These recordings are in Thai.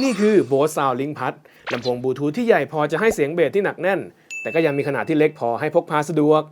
นี่คือ Bose SoundLink Pad ลำโพงบลูทูธที่ใหญ่พอจะให้เสียงเบสที่หนักแน่น แต่ก็ยังมีขนาดที่เล็กพอให้พกพาสะดวก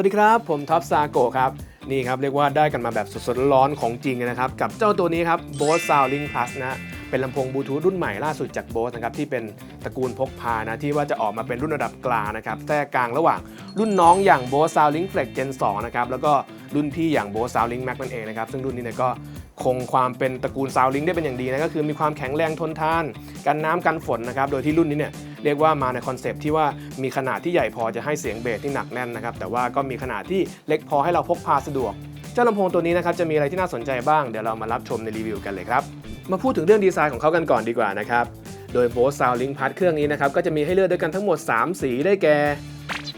วัสดีครับ ผมท็อปซาโกครับ นี่ครับ เรียกว่าได้กันมาแบบสดๆร้อนของจริงนะครับ กับเจ้าตัวนี้ครับ Bose SoundLink Plus นะเป็นลำโพงบลูทูธรุ่นใหม่ล่าสุดจาก Bose นะครับที่เป็นตระกูลพกพานะที่ว่าจะออกมาเป็นรุ่นระดับกลางนะครับแทรกกลางระหว่างรุ่นน้องอย่าง Bose SoundLink Flex Gen 2 นะครับแล้วก็ รุ่นพี่อย่าง Bose SoundLink Max นั่นเองนะครับซึ่งรุ่นนี้เนี่ยก็คงความเป็นตระกูล SoundLink ได้เป็นอย่างดีนะก็คือมีความแข็งแรงทนทาน กันน้ำกันฝนนะครับโดยที่รุ่นนี้เนี่ยเรียกว่ามาในคอนเซปต์ที่ว่ามีขนาดที่ใหญ่พอจะให้เสียงเบสที่หนักแน่นนะครับแต่ว่าก็มีขนาดที่เล็กพอให้เราพกพาสะดวกเจ้าลำโพงตัวนี้นะครับจะมีอะไรที่น่าสนใจบ้างเดี๋ยวเรามารับชมในรีวิวกันเลยครับมาพูดถึงเรื่องดีไซน์ของเขากันก่อนดีกว่านะครับโดย Bose SoundLink Pad เครื่องนี้นะครับก็จะมีให้เลือกด้วยกันทั้งหมด 3 สีได้แก่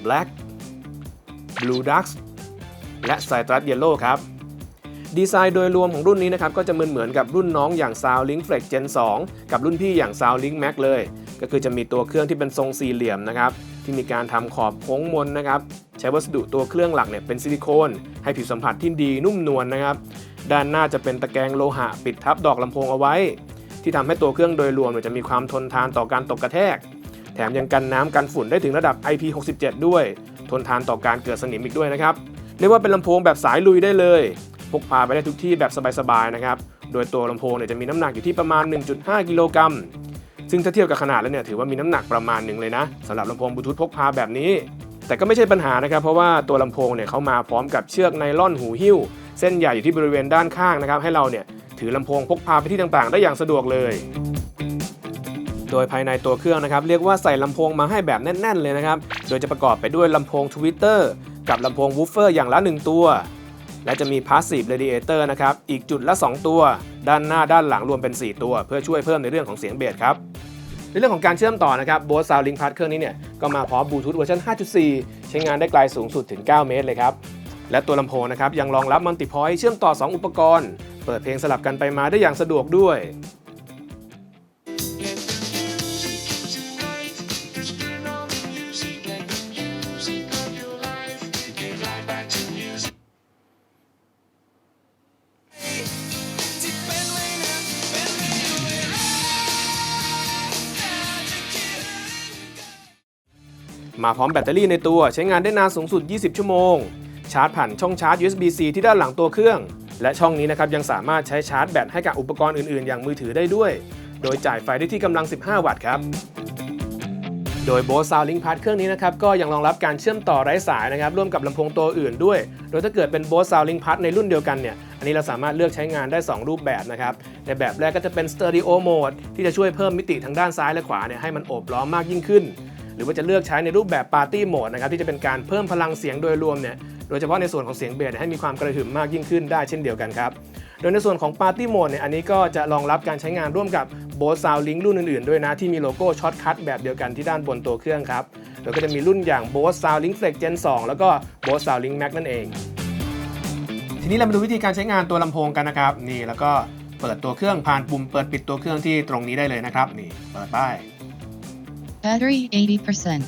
Black Blue Dux และ Citrus Yellow ครับดีไซน์โดยรวมของรุ่นนี้นะครับก็จะเหมือนเหมือนกับรุ่นน้องอย่าง SoundLink Flex Gen 2 กับรุ่นพี่อย่าง SoundLink Max เลย ก็คือจะมีตัวเครื่องที่เป็นทรงสี่เหลี่ยมนะครับที่มีการทำขอบโค้งมนนะครับใช้วัสดุตัวเครื่องหลักเนี่ยเป็นซิลิโคน ให้ผิวสัมผัสที่ดีนุ่มนวลนะครับ ด้านหน้าจะเป็นตะแกรงโลหะปิดทับดอกลำโพงเอาไว้ ที่ทำให้ตัวเครื่องโดยรวมจะมีความทนทานต่อการตกกระแทก แถมยังกันน้ำกันฝุ่นได้ถึงระดับ IP67 ด้วย ทนทานต่อการเกิดสนิมอีกด้วยนะครับ เรียกว่าเป็นลำโพงแบบสายลุยได้เลย พกพาไปได้ทุกที่แบบสบายๆนะครับ โดยตัวลำโพงเนี่ยจะมีน้ำหนักอยู่ที่ประมาณ 1.5 กิโลกรัม ซึ่งถ้าเทียบกับขนาดแล้วเนี่ยถือว่ามีน้ำหนักประมาณหนึ่งเลยนะสำหรับลำโพงบลูทูธพกพาแบบนี้ แต่ก็ไม่ใช่ปัญหานะครับ เพราะว่าตัวลำโพงเนี่ยเขามาพร้อมกับเชือกไนล่อนหูหิ้ว เส้นใหญ่อยู่ที่บริเวณด้านข้างนะครับให้เราเนี่ยถือลำโพงพกพาไปที่ต่างๆ ได้อย่างสะดวกเลยโดยภายในตัวเครื่องนะครับเรียกว่าใส่ลำโพงมาให้แบบแน่น ๆ เลยนะครับ โดยจะประกอบไปด้วยลำโพงทวิตเตอร์ กับลำโพงวูฟเฟอร์อย่างละ 1 ตัว และจะมี Passive Radiator นะครับ อีกจุดละ 2 ตัว ด้านหน้าด้านหลังรวมเป็น 4 ตัว เพื่อช่วยเพิ่มในเรื่องของเสียงเบสครับ ในเรื่องของการเชื่อมต่อนะครับ Bose SoundLink Pad เครื่องนี้เนี่ยก็มาพร้อมบลูทูธเวอร์ชัน5.4 ใช้งานได้ไกลสูงสุดถึง 9 เมตรเลยครับและตัวลำโพงนะครับยังรองรับมัลติพอยต์เชื่อมต่อ 2 อุปกรณ์ เปิดเพลงสลับกันไปมาได้อย่างสะดวกด้วย มาพร้อมแบตเตอรี่ในตัวใช้งานได้นานสูงสุด 20 ชั่วโมง ชาร์จผ่านช่องชาร์จ USB-C ที่ด้านหลังตัวเครื่อง และช่องนี้นะครับยังสามารถใช้ชาร์จแบตให้กับอุปกรณ์อื่นๆ อย่างมือถือได้ด้วย โดยจ่ายไฟได้ที่กำลัง 15 วัตต์ครับโดย Bose SoundLink Pad เครื่องนี้นะครับก็ยังรองรับการเชื่อมต่อไร้สายนะครับร่วมกับลำโพงตัวอื่นด้วย โดยถ้าเกิดเป็น Bose SoundLink Pad ในรุ่นเดียวกันเนี่ยอันนี้เราสามารถเลือกใช้งานได้ 2 รูปแบบนะครับในแบบแรกก็จะเป็น Stereo Mode ที่จะช่วยเพิ่มมิติทางด้านซ้ายและขวาเนี่ยให้มันโอบล้อมมากยิ่งขึ้น รือว่าจะเลือกใช้ในรูปแบบ Party Mode นะครับที่จะเป็นการเพิ่มพลังเสียงโดยรวมเนี่ยโดยเฉพาะในส่วนของเสียงเบสให้มีความกระหึ่มมากยิ่งขึ้นได้เช่นเดียวกันครับโดยในส่วนของ Party Mode เนี่ยอันนี้ก็จะรองรับการใช้งานร่วมกับ Bose SoundLink รุ่นอื่นๆ ด้วยนะ ที่มีโลโก้ช็อตคัทแบบเดียวกันที่ด้านบนตัวเครื่องครับโดยก็จะมีรุ่นอย่าง Bose SoundLink Flex Gen 2แล้วก็ Bose SoundLink Max นั่นเอง ทีนี้เรามาดูวิธีการใช้งานตัวลำโพงกันนะครับนี่แล้วก็เปิดตัวเครื่องผ่านปุ่มเปิดปิดตัวเครื่องที่ตรงนี้ได้เลยนะครับนี่เปิดป้าย Battery 80%.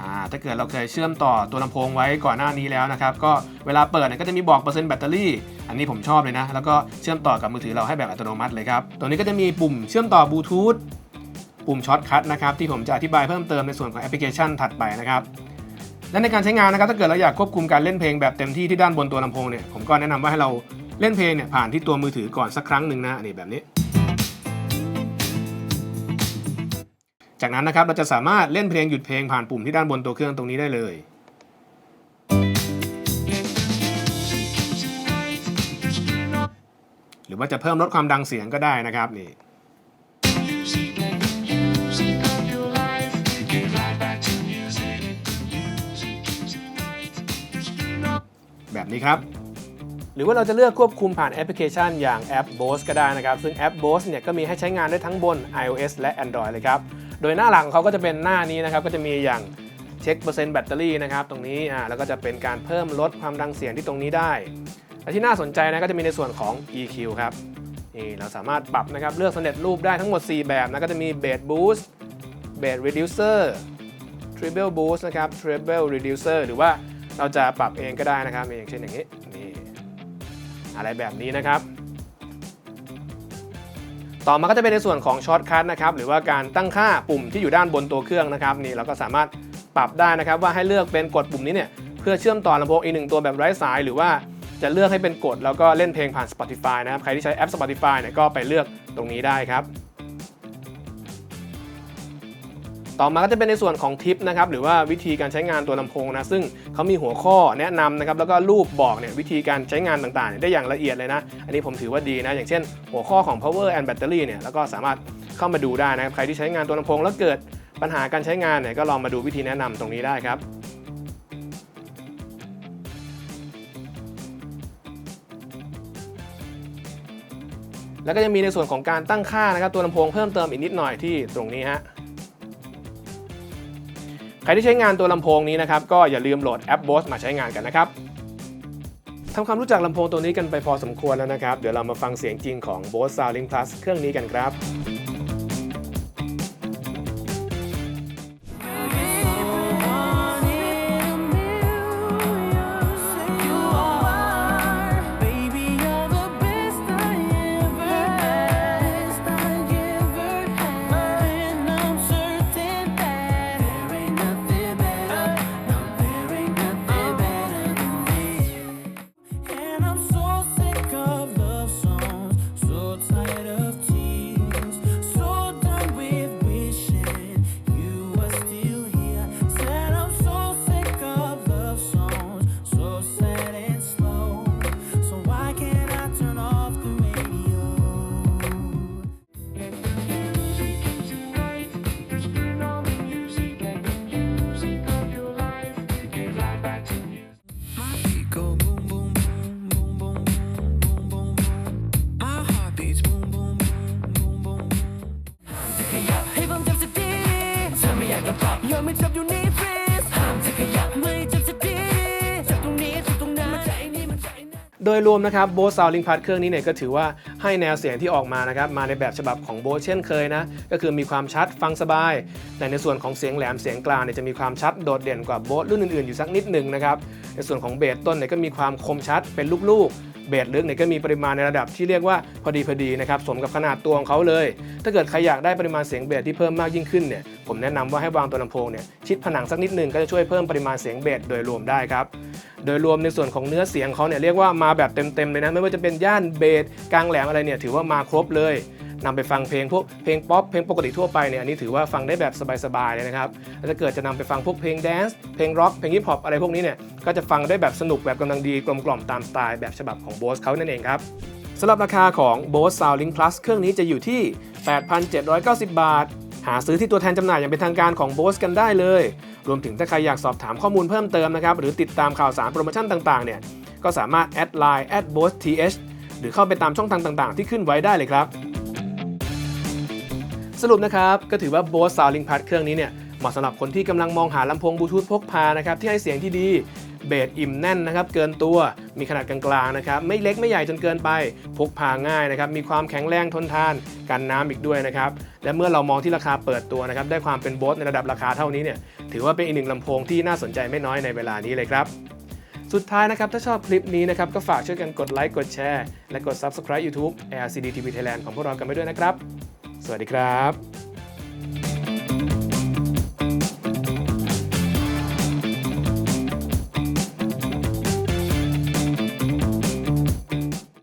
อ่าถ้าเกิดเราเคยเชื่อมต่อตัวลำโพงไว้ก่อนหน้านี้แล้วนะครับ ก็เวลาเปิดเนี่ยก็จะมีบอกเปอร์เซ็นต์แบตเตอรี่ อันนี้ผมชอบเลยนะ แล้วก็เชื่อมต่อกับมือถือเราให้แบบอัตโนมัติเลยครับ ตัวนี้ก็จะมีปุ่มเชื่อมต่อบลูทูธ ปุ่มช็อตคัทนะครับที่ผมจะอธิบายเพิ่มเติมในส่วนของแอปพลิเคชันถัดไปนะครับ และในการใช้งานนะครับถ้าเกิดเราอยากควบคุมการเล่นเพลงแบบเต็มที่ที่ด้านบนตัวลำโพงเนี่ย ผมก็แนะนำว่าให้เราเล่นเพลงเนี่ยผ่านที่ตัวมือถือก่อนสักครั้งหนึ่งนะนี่แบบนี้ จากนั้นนะครับเราจะสามารถเล่นเพลงหยุดเพลงผ่านปุ่มที่ด้านบนตัวเครื่องตรงนี้ได้เลยหรือว่าจะเพิ่มลดความดังเสียงก็ได้นะครับนี่แบบนี้ครับ หรือว่าเราจะเลือกควบคุมผ่านแอปพลิเคชันอย่างแอป Bose ก็ได้นะครับ ซึ่งแอป Bose เนี่ยก็มีให้ใช้งานได้ทั้งบน iOS และ Android เลยครับ โดยหน้าหลังเขาก็จะเป็นหน้านี้นะครับก็จะมีอย่างเช็คเปอร์เซ็นต์แบตเตอรี่นะครับตรงนี้อ่าแล้วก็จะเป็นการเพิ่มลดความดังเสียงที่ตรงนี้ได้และที่น่าสนใจนะก็จะมีในส่วนของ EQ ครับนี่เราสามารถปรับนะครับเลือกสำเร็จรูปได้ทั้งหมด 4 แบบนะก็จะมี Bass Boost Bass Reducer Treble Boost นะครับ Treble Reducer หรือว่าเราจะปรับเองก็ได้นะครับอย่างเช่นอย่างนี้นี่อะไรแบบนี้นะครับ ต่อมาก็จะเป็นในส่วนของช็อตคัทนะครับหรือว่าการตั้งค่าปุ่มที่อยู่ด้านบนตัวเครื่องนะครับนี่เราก็สามารถปรับได้นะครับว่าให้เลือกเป็นกดปุ่มนี้เนี่ยเพื่อเชื่อมต่อลำโพงอีกหนึ่งตัวแบบไร้สาย หรือว่าจะเลือกให้เป็นกดแล้วก็เล่นเพลงผ่าน Spotify นะครับใครที่ใช้แอป Spotify เนี่ยก็ไปเลือกตรงนี้ได้ครับ ต่อมาก็จะเป็นในส่วนของทิปนะครับหรือว่าวิธีการใช้งานตัวลำโพงนะซึ่งเขามีหัวข้อแนะนำนะครับแล้วก็รูปบอกเนี่ยวิธีการใช้งานต่างๆ ได้อย่างละเอียดเลยนะ อันนี้ผมถือว่าดีนะ อย่างเช่น หัวข้อของ power and battery เนี่ยแล้วก็สามารถเข้ามาดูได้นะครับใครที่ใช้งานตัวลำโพงแล้วเกิดปัญหาการใช้งานเนี่ยก็ลองมาดูวิธีแนะนำตรงนี้ได้ครับแล้วก็จะมีในส่วนของการตั้งค่านะครับตัวลำโพงเพิ่มเติมอีกนิดหน่อยที่ตรงนี้ฮะ ใครที่ใช้งานตัวลำโพงนี้นะครับก็อย่าลืมโหลดแอป Bose มาใช้งานกันนะครับทำความรู้จักลำโพงตัวนี้กันไปพอสมควรแล้วนะครับ เดี๋ยวเรามาฟังเสียงจริงของ Bose Soundlink Plus เครื่องนี้กันครับ โดยรวมนะครับ Bose Soundlink Plus เครื่องนี้เนี่ยก็ถือว่าให้แนวเสียงที่ออกมานะครับมาในแบบฉบับของ Bose เช่นเคยนะก็คือมีความชัดฟังสบาย แต่ในส่วนของเสียงแหลมเสียงกลางเนี่ยจะมีความชัดโดดเด่นกว่า Bose รุ่นอื่นๆอยู่สักนิดหนึ่งนะครับในส่วนของเบสต้นเนี่ยก็มีความคมชัดเป็นลูกๆเบสลึกเนี่ยก็มีปริมาณในระดับที่เรียกว่าพอดีพอดีนะครับสมกับขนาดตัวของเขาเลย ถ้าเกิดใครอยากได้ปริมาณเสียงเบสที่เพิ่มมากยิ่งขึ้นเนี่ยผมแนะนำว่าให้วางตัวลำโพงเนี่ยชิดผนังสักนิดหนึงก็จะช่วยเพิ่มปริมาณเสียงเบสโดยรวมได้ครับ โดยรวมในส่วนของเนื้อเสียงเขาเนี่ยเรียกว่ามาแบบเต็มๆเลยนะไม่ว่าจะเป็นย่านเบสกลางแหลมอะไรเนี่ยถือว่ามาครบเลยนำไปฟังเพลงพวกเพลงป๊อปเพลงปกติทั่วไปเนี่ยอันนี้ถือว่าฟังได้แบบสบายๆเลยนะครับแล้วถ้าเกิดจะนำไปฟังพวกเพลงแดนซ์เพลงร็อกเพลงฮิปฮอปอะไรพวกนี้เนี่ยก็จะฟังได้แบบสนุกแบบกำลังดีกลมกล่อมตามสไตล์แบบฉบับของโบสเขานั่นเองครับสำหรับราคาของ Bose Soundlink Plus เครื่องนี้จะอยู่ที่ 8,790 บาท หาซื้อที่ตัวแทนจำหน่ายอย่างเป็นทางการของ Bose กันได้เลย รวมถึงถ้าใครอยากสอบถามข้อมูลเพิ่มเติมนะครับหรือติดตามข่าวสารโปรโมชั่นต่างๆเนี่ยก็สามารถแอดไลน์ at bose th หรือเข้าไปตามช่องทางต่างๆ ที่ขึ้นไว้ได้เลยครับ สรุปนะครับก็ถือว่า Bose Soundlink Plus เครื่องนี้เนี่ยเหมาะสำหรับคนที่กำลังมองหาลำโพงบลูทูธพกพานะครับที่ให้เสียงที่ดี เบสอิ่มแน่นนะครับเกินตัวมีขนาดกลางๆนะครับไม่เล็กไม่ใหญ่จนเกินไปพกพาง่ายนะครับมีความแข็งแรงทนทานกันน้ำอีกด้วยนะครับและเมื่อเรามองที่ราคาเปิดตัวนะครับได้ความเป็นโบสในระดับราคาเท่านี้เนี่ยถือว่าเป็นอีกหนึ่งลำโพงที่น่าสนใจไม่น้อยในเวลานี้เลยครับสุดท้ายนะครับ ถ้าชอบคลิปนี้นะครับ ก็ฝากช่วยกันกดไลค์กดแชร์ และกด Subscribe YouTube LCD TV Thailand ของพวกเรากันไปด้วยนะครับ สวัสดีครับ